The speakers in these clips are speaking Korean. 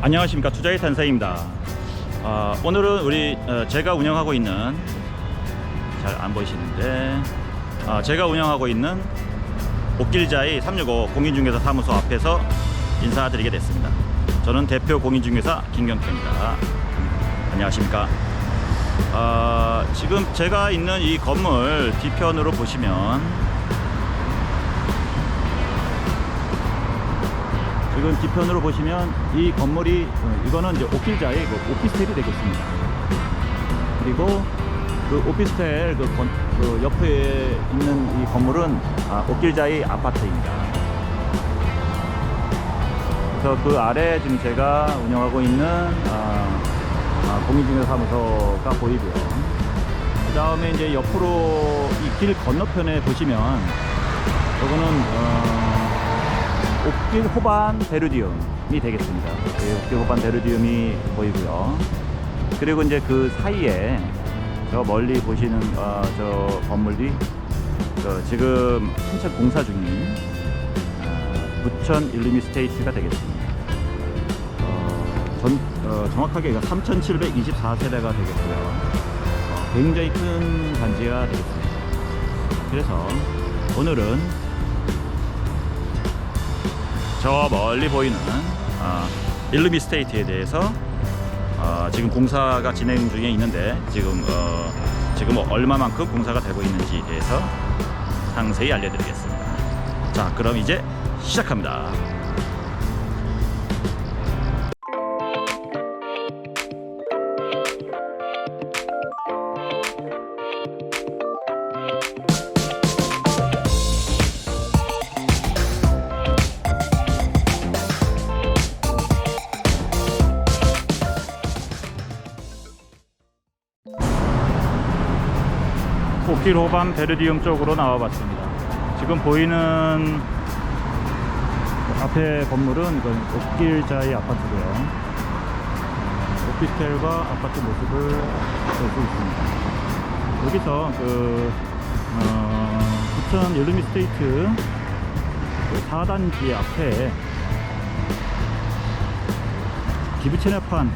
안녕하십니까 투자의 탄사입니다. 어, 오늘은 우리 어, 제가 운영하고 있는 잘 안 보이시는데 어, 제가 운영하고 있는 옥길자의 365 공인중개사 사무소 앞에서 인사드리게 됐습니다. 저는 대표 공인중개사 김경태입니다. 안녕하십니까? 어, 지금 제가 있는 이 건물 뒤편으로 보시면 지금 뒤편으로 보시면 이 건물이 어, 이거는 이제 옥길자의 그 오피스텔이 되겠습니다. 그리고 그 오피스텔 그, 건- 그 옆에 있는 이 건물은 아, 옥길자의 아파트입니다. 그래서 그 아래 지금 제가 운영하고 있는 아, 아, 공인중개사 사무소가 보이고요. 그 다음에 이제 옆으로 이 길 건너편에 보시면 저거는 어, 옥길 호반 베르디움이 되겠습니다. 예, 옥길 호반 베르디움이 보이고요. 그리고 이제 그 사이에 저 멀리 보시는 어, 저 건물이 저 지금 한참 공사 중인 어, 부천 일루미 스테이트가 되겠습니다. 어, 전, 어, 정확하게 3,724세대가 되겠고요. 어, 굉장히 큰 단지가 되겠습니다. 그래서 오늘은 저 멀리 보이는 아, 일루미 스테이트에 대해서 아, 지금 공사가 진행 중에 있는데 지금 어, 지금 얼마만큼 공사가 되고 있는지에 대해서 상세히 알려드리겠습니다. 자, 그럼 이제 시작합니다. 옥길 호반 베르디움 쪽으로 나와봤습니다. 지금 보이는 앞에 건물은 이건 옥길자의 아파트고요. 오피스텔과 아파트 모습을 볼 수 있습니다. 여기서 그 어, 부천 일루미 스테이트 그 4단지 앞에 기부 체납한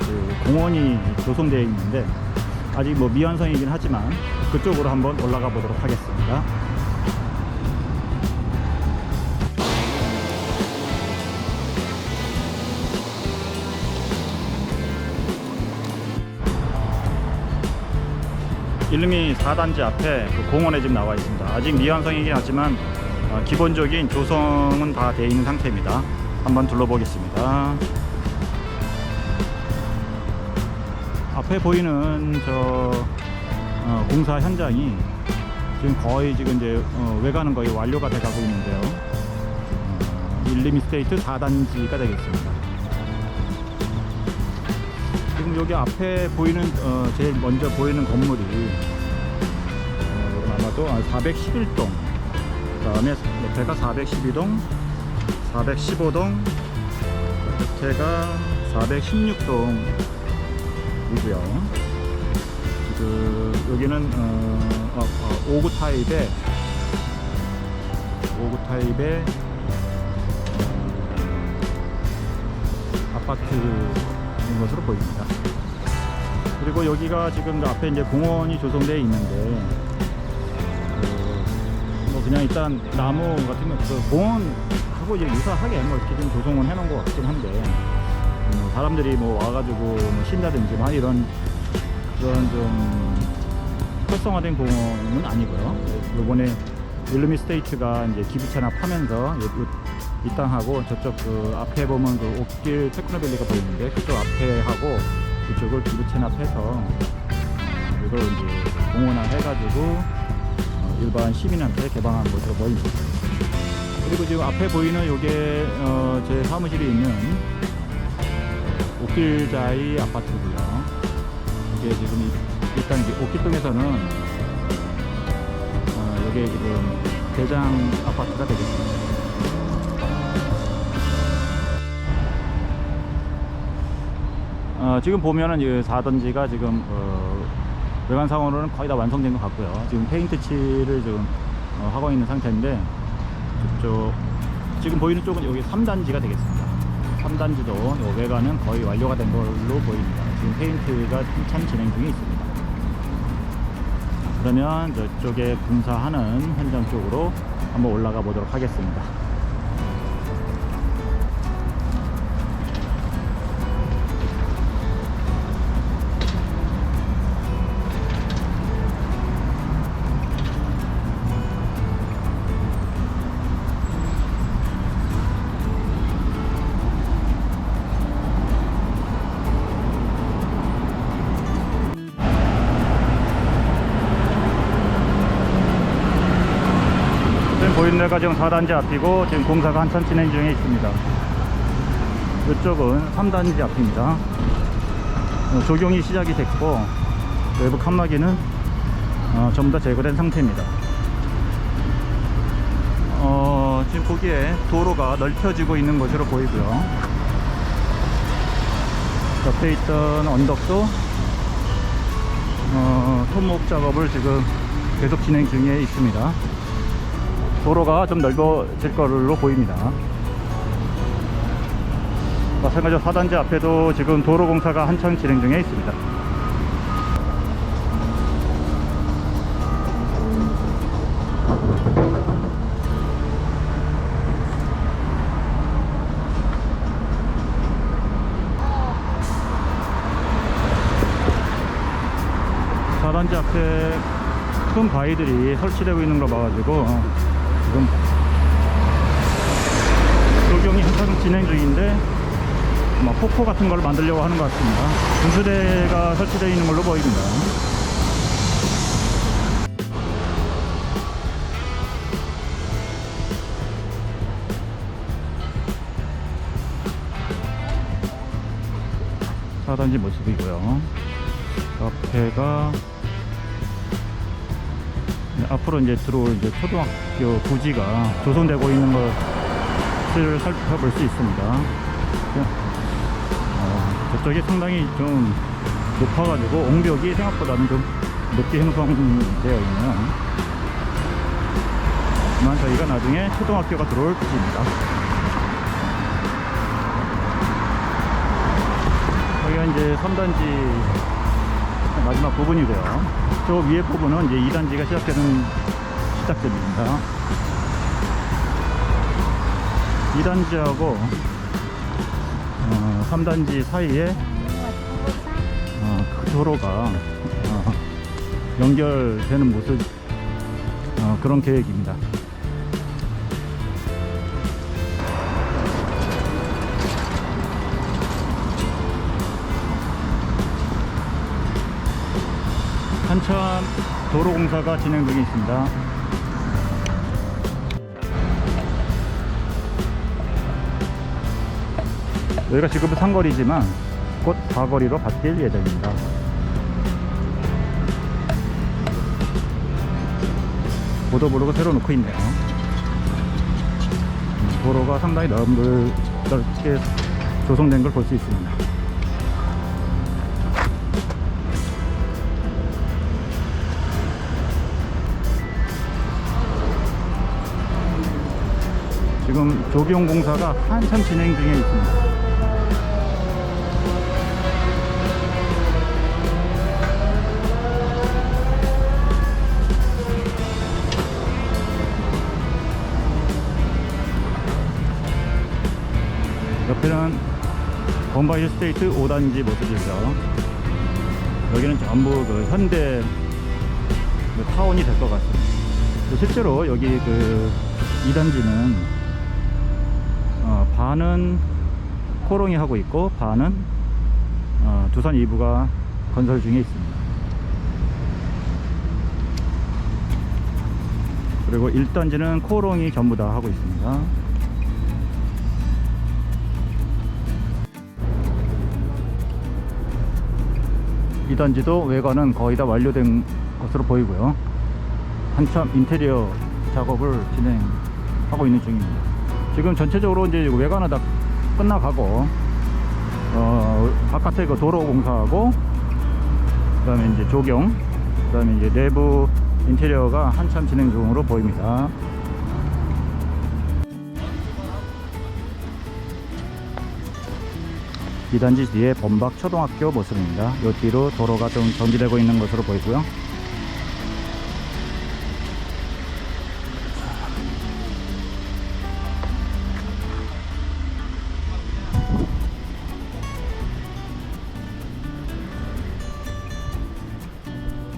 그 공원이 조성되어 있는데 아직 뭐 미완성이긴 하지만 그쪽으로 한번 올라가 보도록 하겠습니다. 일루미 4단지 앞에 그 공원에 지금 나와 있습니다. 아직 미완성이긴 하지만 어, 기본적인 조성은 다 되어 있는 상태입니다. 한번 둘러보겠습니다. 앞에 보이는 저 어, 공사 현장이 지금 거의 지금 이제 어, 외관은 거의 완료가 돼 가고 있는데요. 어, 일리미 스테이트 4단지가 되겠습니다. 지금 여기 앞에 보이는 어, 제일 먼저 보이는 건물이 어, 아마도 411동 그 다음에 옆에가 412동 415동 끝에가 416동 이고요. 그 여기는 어, 어, 어, 5구 타입의 5구 타입의 어, 아파트인 것으로 보입니다. 그리고 여기가 지금 그 앞에 이제 공원이 조성되어 있는데 그, 뭐 그냥 일단 나무 같은 거그 공원하고 이제 유사하게 뭐 이렇게 좀 조성은 해놓은 것 같긴 한데 뭐 사람들이 뭐 와가지고 뭐 쉰다든지 뭐 이런 그런 좀 활성화된 공원은 아니고요. 요번에 일루미 스테이트가 이제 기부 체납하면서 요- 요- 이 땅하고 저쪽 그 앞에 보면 그 옥길 테크노밸리가 보이는데 그쪽 앞에 하고 그쪽을 기부 체납해서 어, 이걸 이제 공원화 해가지고 어, 일반 시민한테 개방한 것으로 보입니다. 그리고 지금 앞에 보이는 요게 어, 제 사무실이 있는 옥길자이 아파트고요. 이게 지금 이- 일단 이제 옥길동에서는 어, 이게 지금 대장 아파트가 되겠습니다. 어, 지금 보면은 이 4단지가 지금 어, 외관 상으로는 거의 다 완성된 것 같고요. 지금 페인트 칠을 지금 어, 하고 있는 상태인데 저쪽 지금 보이는 쪽은 여기 3단지가 되겠습니다. 3단지도 요 외관은 거의 완료가 된 걸로 보입니다. 지금 페인트가 한참 진행 중에 있습니다. 그러면 저쪽에 공사하는 현장 쪽으로 한번 올라가 보도록 하겠습니다. 지금 4단지 앞이고 지금 공사가 한참 진행 중에 있습니다. 이쪽은 3단지 앞입니다. 어, 조경이 시작이 됐고 외부 칸막이는 어, 전부 다 제거된 상태입니다. 어, 지금 보기에 도로가 넓혀지고 있는 것으로 보이고요. 옆에 있던 언덕도 어, 토목 작업을 지금 계속 진행 중에 있습니다. 도로가 좀 넓어질 걸로 보입니다. 마찬가지로 4단지 앞에도 지금 도로 공사가 한참 진행 중에 있습니다. 사단지 앞에 큰 바위들이 설치되고 있는 걸 봐가지고 어, 지금 조경이 한참 진행 중인데 뭐 폭포 같은 걸 만들려고 하는 것 같습니다. 분수대가 설치되어 있는 걸로 보입니다. 사단지 모습이고요. 옆에가 네, 앞으로 이제 들어올 이제 초등학교 부지가 조성되고 있는 것 을 살펴볼 수 있습니다. 어, 저쪽이 상당히 좀 높아가지고 옹벽이 생각보다는 좀 높게 형성되어 있는. 하지만 저희가 나중에 초등학교가 들어올 부지입니다. 여기가 이제 3단지 마지막 부분이고요. 저 위에 부분은 이제 2단지가 시작되는 시작됩니다. 2단지하고 어, 3단지 사이에 어, 그 도로가 어, 연결되는 모습 어, 그런 계획입니다. 한참 도로 공사가 진행 중에 있습니다. 여기가 지금은 상거리지만 곧 사거리로 바뀔 예정입니다. 보도블록을 새로 놓고 있네요. 음, 도로가 상당히 넓, 넓게 조성된 걸 볼 수 있습니다. 지금 조경 공사가 한참 진행 중에 있습니다. 옆에는 범바이 스테이트 5단지 모습이죠. 여기는 전부 그 현대 그 타운이 될 것 같습니다. 실제로 여기 그 2단지는 어, 반은 코롱이 하고 있고 반은 어, 두산 이부가 건설 중에 있습니다. 그리고 1단지는 코롱이 전부 다 하고 있습니다. 이 단지도 외관은 거의 다 완료된 것으로 보이고요. 한참 인테리어 작업을 진행하고 있는 중입니다. 지금 전체적으로 이제 외관은 다 끝나가고 어, 바깥에 그 도로 공사하고 그 다음에 이제 조경 그 다음에 이제 내부 인테리어가 한참 진행 중으로 보입니다. 이단지 뒤에 범박 초등학교 모습입니다. 요 뒤로 도로가 좀 정비되고 있는 것으로 보이고요.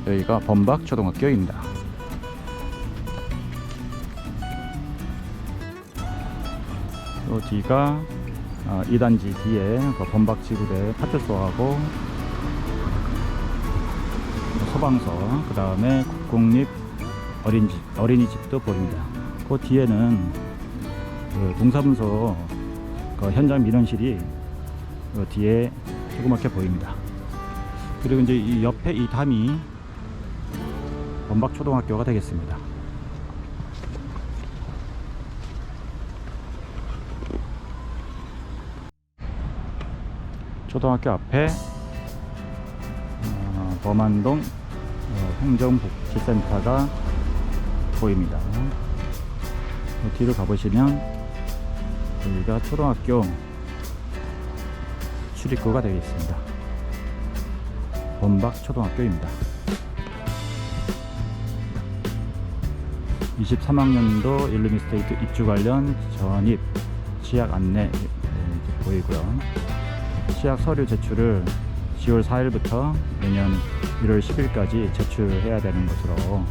여기가 범박 초등학교입니다. 요 뒤가 어, 2단지 뒤에 그 범박 지구대 파출소하고 소방서 그 다음에 국립 어린이집, 어린이집도 보입니다. 그 뒤에는 그 동사무소 그 현장 민원실이 그 뒤에 조그맣게 보입니다. 그리고 이제 이 옆에 이 담이 범박초등학교가 되겠습니다. 초등학교 앞에 어, 범안동 어, 행정복지센터가 보입니다. 그 뒤로 가보시면 여기가 초등학교 출입구가 되겠습니다. 범박 초등학교입니다. 23학년도 일루미스테이트 입주 관련 전입 취약 안내 네, 보이고요. 취약 서류 제출을 10월 4일부터 내년 1월 10일까지 제출해야 되는 것으로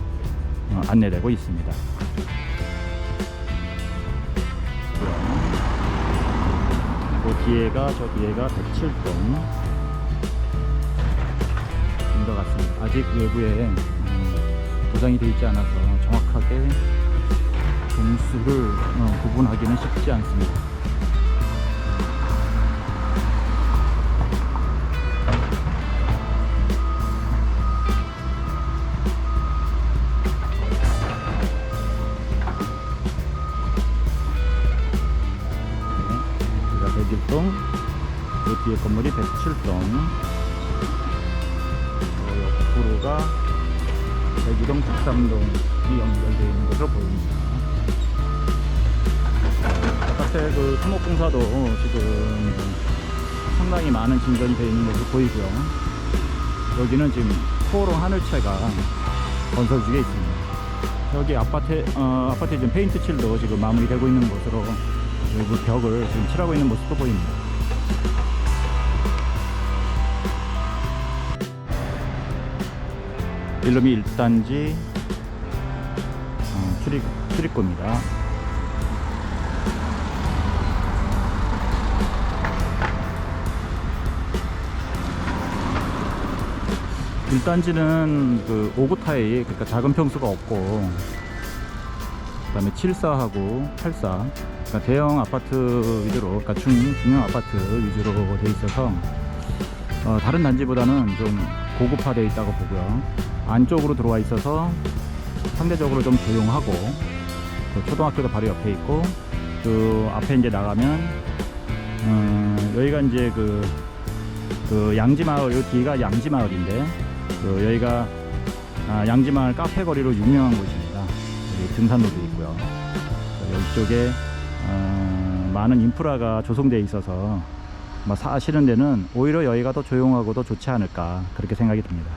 어, 안내되고 있습니다. 그 뒤에가 저 뒤에가 107동 인것 같습니다. 아직 외부에 음, 도장이 되어 있지 않아서 정확하게 동수를 어, 구분하기는 쉽지 않습니다. 네, 여기가 101동, 그 뒤에 건물이 107동, 어, 옆으로가 102동, 103동이 연결되어 있는 것으로 보입니다. 바깥에 그 토목공사도 지금 상당히 많은 진전이 되어 있는 것으로 보이고요. 여기는 지금 코오롱 하늘채가 건설 중에 있습니다. 여기 아파트, 어, 아파트에 지금 페인트 칠도 지금 마무리되고 있는 것으로 외부 벽을 지금 칠하고 있는 모습도 보입니다. 일lum이 1단지 어, 출입, 출입구입니다. 일단지는그 5구 타입, 그러니까 작은 평수가 없고, 그 다음에 74하고 84, 그러니까 대형 아파트 위주로, 그러니까 중, 중형 아파트 위주로 돼 있어서, 어, 다른 단지보다는 좀 고급화되어 있다고 보고요. 안쪽으로 들어와 있어서 상대적으로 좀 조용하고, 그 초등학교도 바로 옆에 있고, 그 앞에 이제 나가면, 음, 여기가 이제 그, 그 양지마을, 요 뒤가 양지마을인데, 그 여기가 아, 양지마을 카페 거리로 유명한 곳입니다. 여기 등산로도 있고요. 이쪽에 어, 많은 인프라가 조성되어 있어서 뭐 사시는 데는 오히려 여기가 더 조용하고 더 좋지 않을까 그렇게 생각이 듭니다.